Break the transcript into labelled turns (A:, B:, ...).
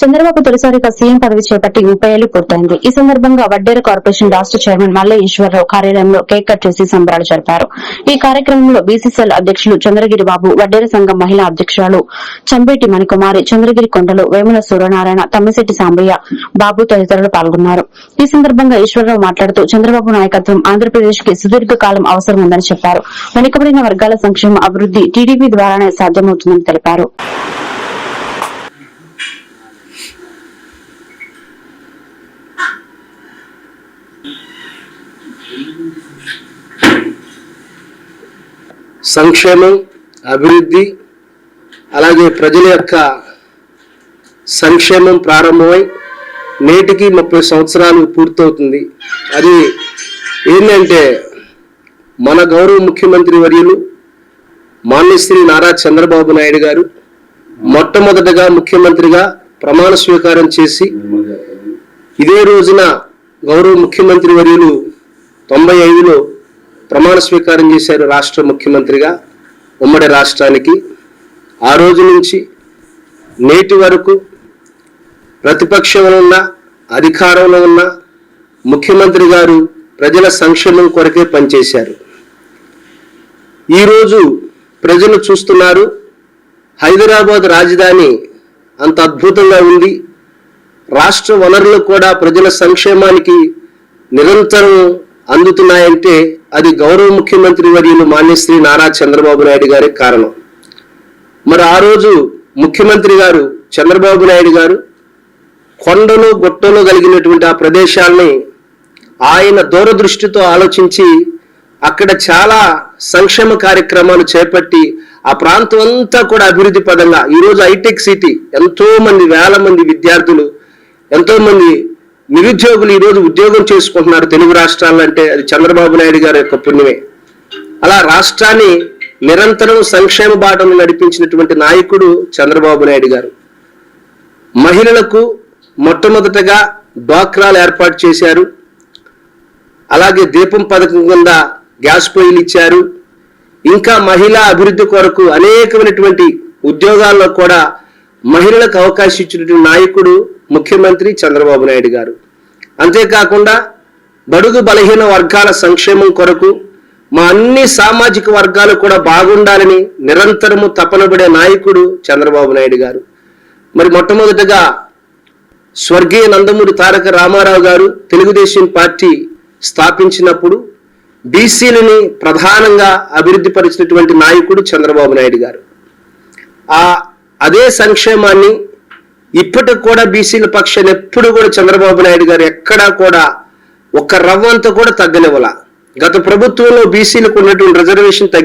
A: చంద్రబాబు తొలిసారిగా సీఎం పదవి చేపట్టి ముప్పై ఏళ్ళు పూర్తయింది. ఈ సందర్భంగా వడ్డేర కార్పొరేషన్ రాష్ట చైర్మన్ మల్ల ఈశ్వరరావు కార్యాలయంలో కేక్ కట్ చేసి సంబరాలు జరిపారు. ఈ కార్యక్రమంలో బీసీసీఎల్ అధ్యకులు చంద్రగిరి బాబు వడ్డేర సంఘం మహిళా అధ్యక్షురాలు చంబేటి మణికుమారి చంద్రగిరి కొండలు వేముల సూర్యనారాయణ తమ్మిశెట్టి సాంబయ్య బాబు తదితరులు పాల్గొన్నారు. ఈ సందర్భంగా ఈశ్వరరావు మాట్లాడుతూ చంద్రబాబు నాయకత్వం ఆంధ్రప్రదేశ్కి సుదీర్ఘ కాలం అవసరం ఉందని చెప్పారు. వెనుకబడిన వర్గాల సంక్షేమ అభివృద్ది టీడీపీ ద్వారానే సాధ్యమవుతుందని తెలిపారు.
B: సంక్షేమం అభివృద్ధి అలాగే ప్రజల యొక్క సంక్షేమం ప్రారంభమై నేటికి ముప్పై సంవత్సరాలు పూర్తవుతుంది. అది ఏంటంటే మన గౌరవ ముఖ్యమంత్రి వర్యులు మాన్యశ్రీ నారా చంద్రబాబు నాయుడు గారు మొట్టమొదటగా ముఖ్యమంత్రిగా ప్రమాణ స్వీకారం చేసి ఇదే రోజున గౌరవ ముఖ్యమంత్రి వర్యులు తొంభై ఐదులో ప్రమాణ స్వీకారం చేశారు రాష్ట్ర ముఖ్యమంత్రిగా ఉమ్మడి రాష్ట్రానికి. ఆ రోజు నుంచి నేటి వరకు ప్రతిపక్షంలో ఉన్న అధికారంలో ఉన్న ముఖ్యమంత్రి గారు ప్రజల సంక్షేమం కొరకే పనిచేశారు. ఈరోజు ప్రజలు చూస్తున్నారు హైదరాబాద్ రాజధాని అంత అద్భుతంగా ఉంది. రాష్ట్ర వనరులు కూడా ప్రజల సంక్షేమానికి నిరంతరం అందుతున్నాయంటే అది గౌరవ ముఖ్యమంత్రి వర్యులు మాన్యశ్రీ నారా చంద్రబాబు నాయుడు గారి కారణం. మరి ఆ రోజు ముఖ్యమంత్రి గారు చంద్రబాబు నాయుడు గారు కొండలు గుట్టలు కలిగినటువంటి ఆ ప్రదేశాలని ఆయన దూరదృష్టితో ఆలోచించి అక్కడ చాలా సంక్షేమ కార్యక్రమాలు చేపట్టి ఆ ప్రాంతం అంతా కూడా అభివృద్ధి పదంగా ఈరోజు హైటెక్ సిటీ ఎంతో మంది వేల మంది విద్యార్థులు ఎంతో మంది నిరుద్యోగులు ఈరోజు ఉద్యోగం చేసుకుంటున్నారు తెలుగు రాష్ట్రాలంటే అంటే అది చంద్రబాబు నాయుడు గారి యొక్క పుణ్యమే. అలా రాష్ట్రాన్ని నిరంతరం సంక్షేమ బాటను నడిపించినటువంటి నాయకుడు చంద్రబాబు నాయుడు గారు. మహిళలకు మొట్టమొదటగా డ్వాక్రాలు ఏర్పాటు చేశారు. అలాగే దీపం పథకం కింద గ్యాస్ పొయ్యిలు ఇచ్చారు. ఇంకా మహిళా అభివృద్ధి కొరకు అనేకమైనటువంటి ఉద్యోగాల్లో కూడా మహిళలకు అవకాశం ఇచ్చినటువంటి నాయకుడు ముఖ్యమంత్రి చంద్రబాబు నాయుడు గారు. అంతేకాకుండా బడుగు బలహీన వర్గాల సంక్షేమం కొరకు మా అన్ని సామాజిక వర్గాలు కూడా బాగుండాలని నిరంతరము తపనబడే నాయకుడు చంద్రబాబు నాయుడు గారు. మరి మొట్టమొదటగా స్వర్గీయ నందమూరి తారక రామారావు గారు తెలుగుదేశం పార్టీ స్థాపించినప్పుడు బీసీలని ప్రధానంగా అభివృద్ధి పరిచినటువంటి నాయకుడు చంద్రబాబు నాయుడు గారు. ఆ అదే సంక్షేమాన్ని ఇప్పటికి కూడా బీసీల పక్షాన్ని ఎప్పుడు కూడా చంద్రబాబు నాయుడు గారు ఎక్కడా కూడా ఒక్క రవ్వంత కూడా తగ్గనివ్వాల. గత ప్రభుత్వంలో బీసీలకు ఉన్నటువంటి రిజర్వేషన్ తగ్గి